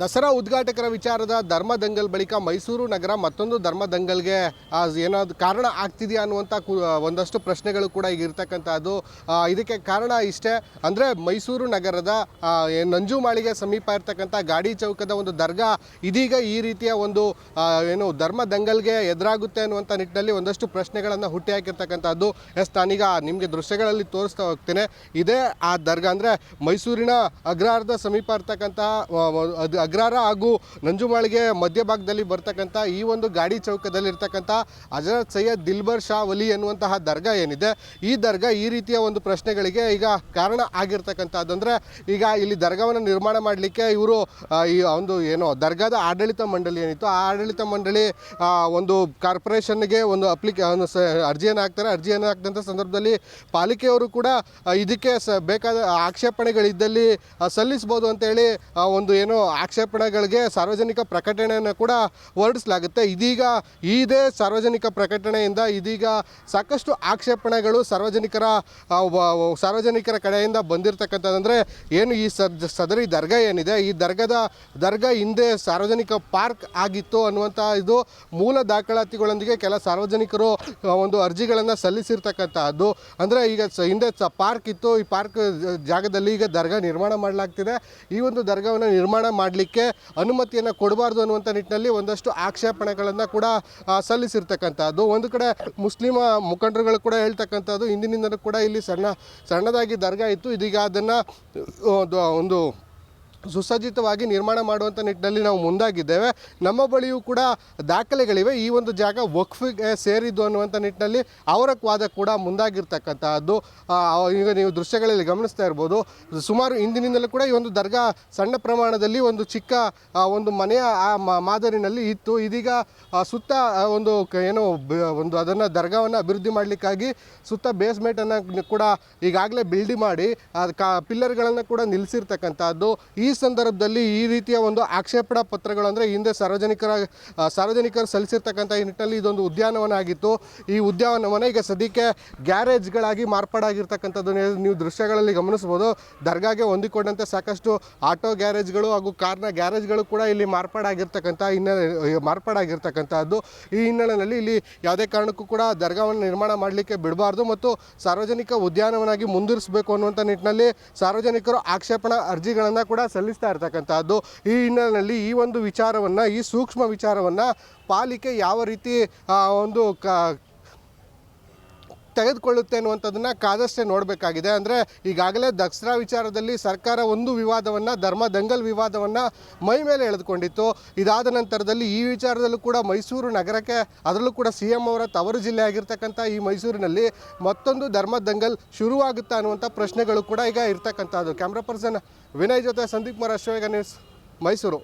ದಸರಾ ಉದ್ಘಾಟಕರ ವಿಚಾರದ ಧರ್ಮ ದಂಗಲ್ ಬಳಿಕ ಮೈಸೂರು ನಗರ ಮತ್ತೊಂದು ಧರ್ಮ ದಂಗಲ್ಗೆ ಏನಾದ್ರು ಕಾರಣ ಆಗ್ತಿದೆಯಾ ಅನ್ನುವಂಥ ಒಂದಷ್ಟು ಪ್ರಶ್ನೆಗಳು ಕೂಡ ಈಗ ಇರ್ತಕ್ಕಂಥದ್ದು ಇದಕ್ಕೆ ಕಾರಣ ಇಷ್ಟೇ, ಅಂದರೆ ಮೈಸೂರು ನಗರದ ನಂಜು ಮಾಳಿಗೆ ನಂಜುಮಾಳಿಗೆ ಸಮೀಪ ಇರ್ತಕ್ಕಂಥ ಗಾಡಿ ಚೌಕದ ಒಂದು ದರ್ಗಾ ಇದೀಗ ಈ ರೀತಿಯ ಒಂದು ಏನು ಧರ್ಮ ದಂಗಲ್ಗೆ ಎದುರಾಗುತ್ತೆ ಅನ್ನುವಂಥ ನಿಟ್ಟಿನಲ್ಲಿ ಒಂದಷ್ಟು ಪ್ರಶ್ನೆಗಳನ್ನು ಹುಟ್ಟಿ ಹಾಕಿರ್ತಕ್ಕಂಥದ್ದು ಎಸ್, ನಾನೀಗ ನಿಮಗೆ ದೃಶ್ಯಗಳಲ್ಲಿ ತೋರಿಸ್ತಾ ಹೋಗ್ತೇನೆ. ಇದೇ ಆ ದರ್ಗಾ, ಅಂದರೆ ಮೈಸೂರಿನ ಅಗ್ರಾರ್ಧ ಸಮೀಪ ಇರ್ತಕ್ಕಂಥ ಅಗ್ರಹಾರ ಹಾಗೂ ನಂಜುಮಾಳಿಗೆ ಮಧ್ಯಭಾಗದಲ್ಲಿ ಬರ್ತಕ್ಕಂಥ ಈ ಒಂದು ಗಾಡಿ ಚೌಕದಲ್ಲಿರ್ತಕ್ಕಂಥ ಹಜರತ್ ಸೈಯದ್ ದಿಲ್ಬರ್ ಶಾ ವಲಿ ಎನ್ನುವಂತಹ ದರ್ಗಾ ಏನಿದೆ, ಈ ದರ್ಗಾ ಈ ರೀತಿಯ ಒಂದು ಪ್ರಶ್ನೆಗಳಿಗೆ ಈಗ ಕಾರಣ ಆಗಿರ್ತಕ್ಕಂಥದ್ದು ಅಂದರೆ ಈಗ ಇಲ್ಲಿ ದರ್ಗಾವನ್ನು ನಿರ್ಮಾಣ ಮಾಡಲಿಕ್ಕೆ ಇವರು ಈ ಒಂದು ಏನು ದರ್ಗಾದ ಆಡಳಿತ ಮಂಡಳಿ ಏನಿತ್ತು, ಆ ಆಡಳಿತ ಮಂಡಳಿ ಒಂದು ಕಾರ್ಪೊರೇಷನ್ಗೆ ಒಂದು ಅಪ್ಲಿಕೆ, ಒಂದು ಅರ್ಜಿಯನ್ನು ಹಾಕ್ತಾರೆ. ಅರ್ಜಿಯನ್ನು ಹಾಕಿದಂಥ ಸಂದರ್ಭದಲ್ಲಿ ಪಾಲಿಕೆಯವರು ಕೂಡ ಇದಕ್ಕೆ ಸ, ಬೇಕಾದ ಆಕ್ಷೇಪಣೆಗಳಿದ್ದಲ್ಲಿ ಸಲ್ಲಿಸ್ಬೋದು ಅಂತೇಳಿ ಒಂದು ಏನು ಆಕ್ಷೇಪಣೆಗಳಿಗೆ ಸಾರ್ವಜನಿಕ ಪ್ರಕಟಣೆಯನ್ನು ಕೂಡ ಹೊರಡಿಸಲಾಗುತ್ತೆ. ಇದೀಗ ಇದೇ ಸಾರ್ವಜನಿಕ ಪ್ರಕಟಣೆಯಿಂದ ಇದೀಗ ಸಾಕಷ್ಟು ಆಕ್ಷೇಪಣೆಗಳು ಸಾರ್ವಜನಿಕರ ಸಾರ್ವಜನಿಕರ ಕಡೆಯಿಂದ ಬಂದಿರತಕ್ಕಂಥದ್ದಂದರೆ ಏನು ಈ ಸದ್, ಸದರಿ ದರ್ಗಾ ಏನಿದೆ? ಈ ದರ್ಗದ, ದರ್ಗಾ ಹಿಂದೆ ಸಾರ್ವಜನಿಕ ಪಾರ್ಕ್ ಆಗಿತ್ತು ಅನ್ನುವಂಥ ಇದು ಮೂಲ ದಾಖಲಾತಿಗಳೊಂದಿಗೆ ಕೆಲ ಸಾರ್ವಜನಿಕರು ಒಂದು ಅರ್ಜಿಗಳನ್ನು ಸಲ್ಲಿಸಿರ್ತಕ್ಕಂಥದ್ದು ಅಂದರೆ ಈಗ ಹಿಂದೆ ಪಾರ್ಕ್ ಇತ್ತು. ಈ ಪಾರ್ಕ್, ಜಾಗದಲ್ಲಿ ಈಗ ದರ್ಗಾ ನಿರ್ಮಾಣ ಮಾಡಲಾಗ್ತಿದೆ. ಈ ಒಂದು ದರ್ಗಾವನ್ನು ನಿರ್ಮಾಣ ಮಾಡಲಿಕ್ಕೆ ಅನುಮತಿಯನ್ನು ಕೊಡಬಾರ್ದು ಅನ್ನುವಂಥ ನಿಟ್ಟಿನಲ್ಲಿ ಒಂದಷ್ಟು ಆಕ್ಷೇಪಣೆಗಳನ್ನು ಕೂಡ ಸಲ್ಲಿಸಿರ್ತಕ್ಕಂಥದ್ದು. ಒಂದು ಕಡೆ ಮುಸ್ಲಿಮ ಮುಖಂಡರುಗಳು ಕೂಡ ಹೇಳ್ತಕ್ಕಂಥದ್ದು ಹಿಂದಿನಿಂದಲೂ ಕೂಡ ಇಲ್ಲಿ ಸಣ್ಣ, ಸಣ್ಣದಾಗಿ ದರ್ಗಾ ಇತ್ತು. ಇದೀಗ ಅದನ್ನು ಒಂದು ಸುಸಜ್ಜಿತವಾಗಿ ನಿರ್ಮಾಣ ಮಾಡುವಂಥ ನಿಟ್ಟಿನಲ್ಲಿ ನಾವು ಮುಂದಾಗಿದ್ದೇವೆ. ನಮ್ಮ ಬಳಿಯೂ ಕೂಡ ದಾಖಲೆಗಳಿವೆ. ಈ ಒಂದು ಜಾಗ ವಕ್ಫಿಗೆ ಸೇರಿದ್ದು ಅನ್ನುವಂಥ ನಿಟ್ಟಿನಲ್ಲಿ ಅವರ ವಾದ ಕೂಡ ಮುಂದಾಗಿರ್ತಕ್ಕಂಥದ್ದು ಈಗ ನೀವು ದೃಶ್ಯಗಳಲ್ಲಿ ಗಮನಿಸ್ತಾ ಇರ್ಬೋದು. ಸುಮಾರು ಇಂದಿನಿಂದಲೂ ಕೂಡ ಈ ಒಂದು ದರ್ಗಾ ಸಣ್ಣ ಪ್ರಮಾಣದಲ್ಲಿ ಒಂದು ಚಿಕ್ಕ ಒಂದು ಮನೆಯ, ಆ ಮಾದರಿನಲ್ಲಿ ಇತ್ತು. ಇದೀಗ ಸುತ್ತ ಒಂದು ಏನು ಒಂದು ಅದನ್ನು ದರ್ಗಾವನ್ನು ಅಭಿವೃದ್ಧಿ ಮಾಡಲಿಕ್ಕಾಗಿ ಸುತ್ತ ಬೇಸ್ಮೆಂಟನ್ನು ಕೂಡ ಈಗಾಗಲೇ ಬಿಲ್ಡಿ ಮಾಡಿ ಅದು ಕಾ ಪಿಲ್ಲರ್ಗಳನ್ನು ಕೂಡ ನಿಲ್ಲಿಸಿರ್ತಕ್ಕಂಥದ್ದು ಈ ಸಂದರ್ಭದಲ್ಲಿ ಈ ರೀತಿಯ ಒಂದು ಆಕ್ಷೇಪಣಾ ಪತ್ರಗಳು ಅಂದರೆ ಹಿಂದೆ ಸಾರ್ವಜನಿಕರ ಸಾರ್ವಜನಿಕರು ಸಲ್ಲಿಸಿರ್ತಕ್ಕಂಥ ಈ ನಿಟ್ಟಿನಲ್ಲಿ ಇದೊಂದು ಉದ್ಯಾನವನ ಆಗಿತ್ತು ಈ ಉದ್ಯಾನವನ ಈಗ ಸದ್ಯಕ್ಕೆ ಗ್ಯಾರೇಜ್ಗಳಾಗಿ ಮಾರ್ಪಾಡಾಗಿರ್ತಕ್ಕಂಥದ್ದು ನೀವು- ನೀವು ದೃಶ್ಯಗಳಲ್ಲಿ ಗಮನಿಸ್ಬೋದು ದರ್ಗಾಗೆ ಹೊಂದಿಕೊಂಡಂತೆ ಸಾಕಷ್ಟು ಆಟೋ ಗ್ಯಾರೇಜ್ಗಳು ಹಾಗೂ ಕಾರ್ನ ಗ್ಯಾರೇಜ್ಗಳು ಕೂಡ ಇಲ್ಲಿ ಮಾರ್ಪಾಡಾಗಿರ್ತಕ್ಕಂಥ ಹಿನ್ನೆಲೆ ಮಾರ್ಪಾಡಾಗಿರ್ತಕ್ಕಂಥದ್ದು. ಈ ಹಿನ್ನೆಲೆಯಲ್ಲಿ ಇಲ್ಲಿ ಯಾವುದೇ ಕಾರಣಕ್ಕೂ ಕೂಡ ದರ್ಗಾವನ್ನು ನಿರ್ಮಾಣ ಮಾಡಲಿಕ್ಕೆ ಬಿಡಬಾರ್ದು ಮತ್ತು ಸಾರ್ವಜನಿಕ ಉದ್ಯಾನವನಾಗಿ ಮುಂದುವರಿಸಬೇಕು ಅನ್ನುವಂಥ ನಿಟ್ಟಿನಲ್ಲಿ ಸಾರ್ವಜನಿಕರು ಆಕ್ಷೇಪಣಾ ಅರ್ಜಿಗಳನ್ನು ಕೂಡ ಸಲ್ಲಿಸ್ತಾ ಇರ್ತಕ್ಕಂಥದ್ದು ಈ ಹಿನ್ನೆಲೆಯಲ್ಲಿ ಈ ಒಂದು ವಿಚಾರವನ್ನು, ಈ ಸೂಕ್ಷ್ಮ ವಿಚಾರವನ್ನು ಪಾಲಿಕೆ ಯಾವ ರೀತಿ ಒಂದು ಕ ತೆಗೆದುಕೊಳ್ಳುತ್ತೆ ಅನ್ನುವಂಥದ್ದನ್ನು ಕಾದಷ್ಟೇ ನೋಡಬೇಕಾಗಿದೆ. ಅಂದರೆ ಈಗಾಗಲೇ ದಸರಾ ವಿಚಾರದಲ್ಲಿ ಸರ್ಕಾರ ಒಂದು ವಿವಾದವನ್ನು, ಧರ್ಮ ದಂಗಲ್ ವಿವಾದವನ್ನು ಮೈ ಮೇಲೆ ಎಳೆದುಕೊಂಡಿತ್ತು. ಇದಾದ ನಂತರದಲ್ಲಿ ಈ ವಿಚಾರದಲ್ಲೂ ಕೂಡ ಮೈಸೂರು ನಗರಕ್ಕೆ, ಅದರಲ್ಲೂ ಕೂಡ ಸಿ ಎಂ ಅವರ ತವರು ಜಿಲ್ಲೆ ಆಗಿರ್ತಕ್ಕಂಥ ಈ ಮೈಸೂರಿನಲ್ಲಿ ಮತ್ತೊಂದು ಧರ್ಮ ದಂಗಲ್ ಶುರುವಾಗುತ್ತಾ ಅನ್ನುವಂಥ ಪ್ರಶ್ನೆಗಳು ಕೂಡ ಈಗ ಇರ್ತಕ್ಕಂಥದ್ದು. ಕ್ಯಾಮ್ರಾ ಪರ್ಸನ್ ವಿನಯ್ ಜೊತೆ ಸಂದೀಪ್ ಕುಮಾರ್ ಅಶ್ವೇಗ ನ್ಯೂಸ್ ಮೈಸೂರು.